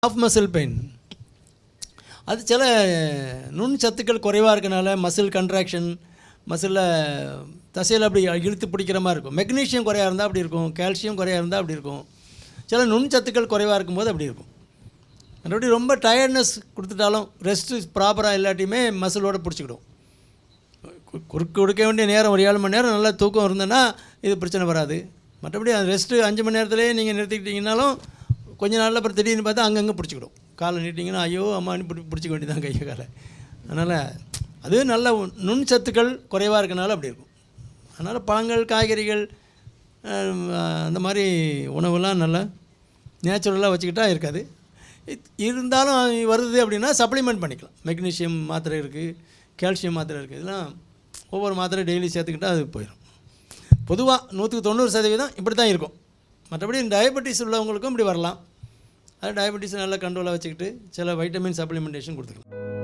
Of muscle pain அது சில நுண் சத்துக்கள் குறைவாக இருக்கனால மசில் கன்ட்ராக்ஷன் மசிலில் தசையில் அப்படி இழுத்து பிடிக்கிற மாதிரி இருக்கும். மெக்னீஷியம் குறையாக இருந்தால் அப்படி இருக்கும். கால்சியம் குறையாக இருந்தால் அப்படி இருக்கும். சில நுண் சத்துக்கள் குறைவாக இருக்கும்போது அப்படி இருக்கும். மற்றபடி ரொம்ப டயர்ட்னஸ் கொடுத்துட்டாலும் ரெஸ்ட்டு ப்ராப்பராக இல்லாட்டியுமே மசிலோட பிடிச்சிக்கிடும். கு- குறுக்கு கொடுக்க வேண்டிய நேரம் ஒரு ஏழு மணி நேரம் நல்லா தூக்கம் இருந்ததுன்னா இது பிரச்சனை வராது. மற்றபடி அந்த ரெஸ்ட்டு அஞ்சு மணி நேரத்துலேயே நீங்கள் நிறுத்திக்கிட்டிங்கனாலும் கொஞ்ச நாளில் அப்புறம் திடீர்னு பார்த்தா அங்கங்கே பிடிச்சிக்கிடும். காலை நீட்டிங்கன்னா ஐயோ அம்மானு பிடி பிடிச்சிக்க வேண்டியதான் கையை காலை. அதனால் அது நல்ல நுண் சத்துக்கள் குறைவாக இருக்கனால அப்படி இருக்கும். அதனால் பழங்கள் காய்கறிகள் அந்த மாதிரி உணவெல்லாம் நல்லா நேச்சுரலாக வச்சுக்கிட்டா இருக்காது. இத்- இருந்தாலும் வருது அப்படின்னா சப்ளிமெண்ட் பண்ணிக்கலாம். மெக்னீஷியம் மாத்திரை இருக்குது கால்சியம் மாத்திரை இருக்குது இதெல்லாம் ஒவ்வொரு மாத்திரை டெய்லி சேர்த்துக்கிட்டா அது போயிடும். பொதுவாக நூற்றுக்கு தொண்ணூறு சதவீதம் இப்படி தான் இருக்கும். மற்றபடி டயபெட்டிஸ் உள்ளவங்களுக்கும் இப்படி வரலாம். அது டயபெட்டிஸ் நல்லா கண்ட்ரோலாக வச்சுக்கிட்டு சில வைட்டமின் சப்ளிமெண்டேஷன் கொடுத்துக்கலாம்.